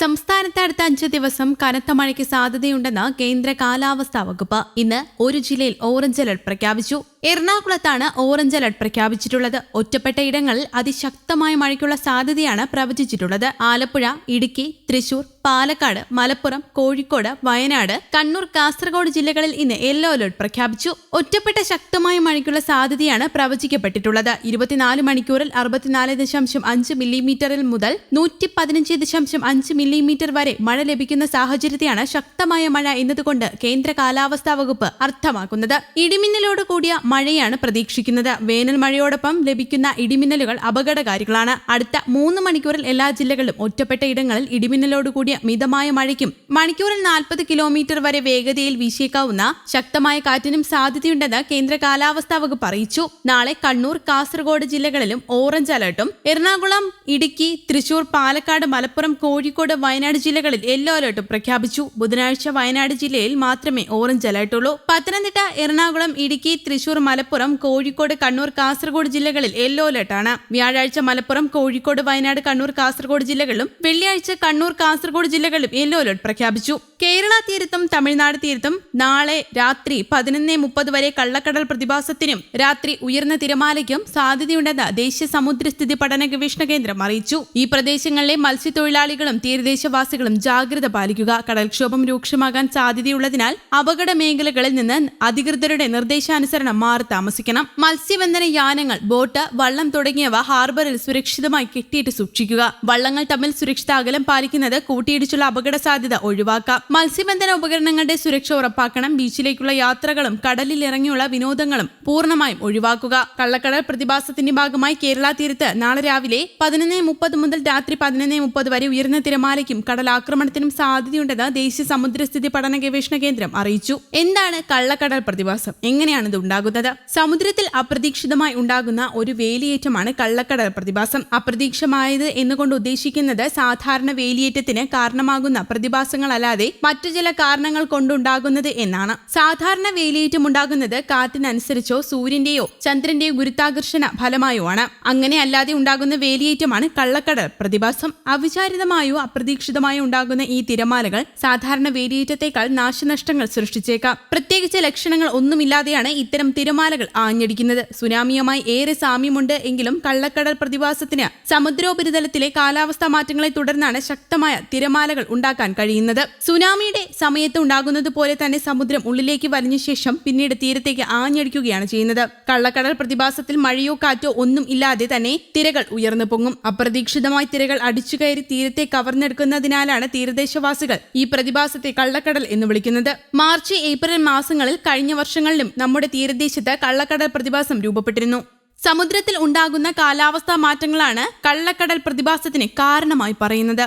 സംസ്ഥാനത്ത് അടുത്ത അഞ്ച് ദിവസം കനത്ത മഴയ്ക്ക് സാധ്യതയുണ്ടെന്ന് കേന്ദ്ര കാലാവസ്ഥാ വകുപ്പ് ഇന്ന് ഒരു ജില്ലയിൽ ഓറഞ്ച് അലർട്ട് പ്രഖ്യാപിച്ചു. എറണാകുളത്താണ് ഓറഞ്ച് അലർട്ട് പ്രഖ്യാപിച്ചിട്ടുള്ളത്. ഒറ്റപ്പെട്ട ഇടങ്ങളിൽ അതിശക്തമായ മഴയ്ക്കുള്ള സാധ്യതയാണ് പ്രവചിച്ചിട്ടുള്ളത്. ആലപ്പുഴ ഇടുക്കി തൃശൂർ പാലക്കാട് മലപ്പുറം കോഴിക്കോട് വയനാട് കണ്ണൂർ കാസർഗോഡ് ജില്ലകളിൽ ഇന്ന് യെല്ലോ അലർട്ട് പ്രഖ്യാപിച്ചു. ഒറ്റപ്പെട്ട ശക്തമായ മഴയ്ക്കുള്ള സാധ്യതയാണ് പ്രവചിക്കപ്പെട്ടിട്ടുള്ളത്. ഇരുപത്തിനാല് മണിക്കൂറിൽ അറുപത്തിനാല് ദശാംശം അഞ്ച് മില്ലിമീറ്ററിൽ മുതൽ നൂറ്റി പതിനഞ്ച് ദശാംശം അഞ്ച് മില്ലിമീറ്റർ വരെ മഴ ലഭിക്കുന്ന സാഹചര്യത്തെയാണ് ശക്തമായ മഴ എന്നതുകൊണ്ട് കേന്ദ്ര കാലാവസ്ഥാ വകുപ്പ് അർത്ഥമാക്കുന്നത്. ഇടിമിന്നലോട് കൂടിയ മഴയാണ് പ്രതീക്ഷിക്കുന്നത്. വേനൽ മഴയോടൊപ്പം ലഭിക്കുന്ന ഇടിമിന്നലുകൾ അപകടകാരികളാണ്. അടുത്ത മൂന്ന് മണിക്കൂറിൽ എല്ലാ ജില്ലകളിലും ഒറ്റപ്പെട്ട ഇടങ്ങളിൽ ഇടിമിന്നലോട് കൂടിയ മിതമായ മഴയ്ക്കും മണിക്കൂറിൽ നാൽപ്പത് കിലോമീറ്റർ വരെ വേഗതയിൽ വീശിയേക്കാവുന്ന ശക്തമായ കാറ്റിനും സാധ്യതയുണ്ടെന്ന് കേന്ദ്ര കാലാവസ്ഥാ വകുപ്പ് അറിയിച്ചു. നാളെ കണ്ണൂർ കാസർഗോഡ് ജില്ലകളിലും ഓറഞ്ച് അലർട്ടും. എറണാകുളം ഇടുക്കി തൃശൂർ പാലക്കാട് മലപ്പുറം കോഴിക്കോട് വയനാട് ജില്ലകളിൽ യെല്ലോ അലർട്ടും പ്രഖ്യാപിച്ചു. ബുധനാഴ്ച വയനാട് ജില്ലയിൽ മാത്രമേ ഓറഞ്ച് അലർട്ടുള്ളൂ പത്തനംതിട്ട എറണാകുളം ഇടുക്കി തൃശൂർ മലപ്പുറം കോഴിക്കോട് കണ്ണൂർ കാസർഗോഡ് ജില്ലകളിൽ യെല്ലോ അലർട്ടാണ്. വ്യാഴാഴ്ച മലപ്പുറം കോഴിക്കോട് വയനാട് കണ്ണൂർ കാസർഗോഡ് ജില്ലകളിലും വെള്ളിയാഴ്ച കണ്ണൂർ കാസർഗോഡ് ജില്ലകളിലും യെല്ലോ അലർട്ട് പ്രഖ്യാപിച്ചു. കേരള തീരത്തും തമിഴ്നാട് തീരത്തും നാളെ രാത്രി പതിനൊന്ന് മുപ്പത് വരെ കള്ളക്കടൽ പ്രതിഭാസത്തിനും രാത്രി ഉയർന്ന തിരമാലയ്ക്കും സാധ്യതയുണ്ടെന്ന് ദേശീയ സമുദ്രസ്ഥിതി പഠന ഗവേഷണ കേന്ദ്രം അറിയിച്ചു. ഈ പ്രദേശങ്ങളിലെ മത്സ്യത്തൊഴിലാളികളും തീരദേശവാസികളും ജാഗ്രത പാലിക്കുക. കടൽക്ഷോഭം രൂക്ഷമാകാൻ സാധ്യതയുള്ളതിനാൽ അപകട മേഖലകളിൽ നിന്ന് അധികൃതരുടെ നിർദ്ദേശാനുസരണം മാറി താമസിക്കണം. മത്സ്യബന്ധന യാനങ്ങൾ ബോട്ട് വള്ളം തുടങ്ങിയവ ഹാർബറിൽ സുരക്ഷിതമായി കെട്ടിയിട്ട് സൂക്ഷിക്കുക. വള്ളങ്ങൾ തമ്മിൽ സുരക്ഷിത അകലം പാലിക്കുന്നത് കൂട്ടിയിടിച്ചുള്ള അപകട സാധ്യത ഒഴിവാക്കാം. മത്സ്യബന്ധന ഉപകരണങ്ങളുടെ സുരക്ഷ ഉറപ്പാക്കണം. ബീച്ചിലേക്കുള്ള യാത്രകളും കടലിൽ ഇറങ്ങിയുള്ള വിനോദങ്ങളും പൂർണമായും ഒഴിവാക്കുക. കള്ളക്കടൽ പ്രതിഭാസത്തിന്റെ ഭാഗമായി കേരള തീരത്ത് നാളെ രാവിലെ പതിനൊന്ന് മുപ്പത് മുതൽ രാത്രി പതിനൊന്ന് മുപ്പത് വരെ ഉയർന്ന തിരമാലയ്ക്കും കടലാക്രമണത്തിനും സാധ്യതയുണ്ടെന്ന് ദേശീയ സമുദ്രസ്ഥിതി പഠന ഗവേഷണ കേന്ദ്രം അറിയിച്ചു. എന്താണ് കള്ളക്കടൽ പ്രതിഭാസം? എങ്ങനെയാണ് ഇത് ഉണ്ടാകുന്നത്? സമുദ്രത്തിൽ അപ്രതീക്ഷിതമായി ഉണ്ടാകുന്ന ഒരു വേലിയേറ്റമാണ് കള്ളക്കടൽ പ്രതിഭാസം. അപ്രതീക്ഷമായത് എന്നുകൊണ്ട് ഉദ്ദേശിക്കുന്നത് സാധാരണ വേലിയേറ്റത്തിന് കാരണമാകുന്ന പ്രതിഭാസങ്ങളല്ലാതെ മറ്റു ചില കാരണങ്ങൾ കൊണ്ടുണ്ടാകുന്നത് എന്നാണ്. സാധാരണ വേലിയേറ്റം ഉണ്ടാകുന്നത് കാറ്റിനനുസരിച്ചോ സൂര്യന്റെയോ ചന്ദ്രന്റെയോ ഗുരുത്വാകർഷണ ഫലമായോ ആണ്. അങ്ങനെ അല്ലാതെ ഉണ്ടാകുന്ന വേലിയേറ്റമാണ് കള്ളക്കടൽ. പ്രതിഭാസം അവിചാരിതമായോ അപ്രതീക്ഷിതമായോ ഉണ്ടാകുന്ന ഈ തിരമാലകൾ സാധാരണ വേലിയേറ്റത്തേക്കാൾ നാശനഷ്ടങ്ങൾ സൃഷ്ടിച്ചേക്കാം. പ്രത്യേകിച്ച് ലക്ഷണങ്ങൾ ഒന്നുമില്ലാതെയാണ് ഇത്തരം തിരമാലകൾ ആഞ്ഞടിക്കുന്നത്. സുനാമിയുമായി ഏറെ സാമ്യമുണ്ട് എങ്കിലും കള്ളക്കടൽ പ്രതിഭാസത്തിന് സമുദ്രോപരിതലത്തിലെ കാലാവസ്ഥാ മാറ്റങ്ങളെ തുടർന്നാണ് ശക്തമായ തിരമാലകൾ ഉണ്ടാക്കാൻ കഴിയുന്നത്. സുനാമിയുടെ സമയത്ത് ഉണ്ടാകുന്നത് പോലെ തന്നെ സമുദ്രം ഉള്ളിലേക്ക് വലിഞ്ഞ ശേഷം പിന്നീട് തീരത്തേക്ക് ആഞ്ഞടിക്കുകയാണ് ചെയ്യുന്നത്. കള്ളക്കടൽ പ്രതിഭാസത്തിൽ മഴയോ കാറ്റോ ഒന്നും ഇല്ലാതെ തന്നെ തിരകൾ ഉയർന്നു പൊങ്ങും. അപ്രതീക്ഷിതമായി തിരകൾ അടിച്ചു കയറി തീരത്തെ കവർന്നെടുക്കുന്നതിനാലാണ് തീരദേശവാസികൾ ഈ പ്രതിഭാസത്തെ കള്ളക്കടൽ എന്ന് വിളിക്കുന്നത്. മാർച്ച് ഏപ്രിൽ മാസങ്ങളിൽ കഴിഞ്ഞ വർഷങ്ങളിലും നമ്മുടെ തീരദേശത്ത് കള്ളക്കടൽ പ്രതിഭാസം രൂപപ്പെട്ടിരുന്നു. സമുദ്രത്തിൽ ഉണ്ടാകുന്ന കാലാവസ്ഥാ മാറ്റങ്ങളാണ് കള്ളക്കടൽ പ്രതിഭാസത്തിന് കാരണമായി പറയുന്നത്.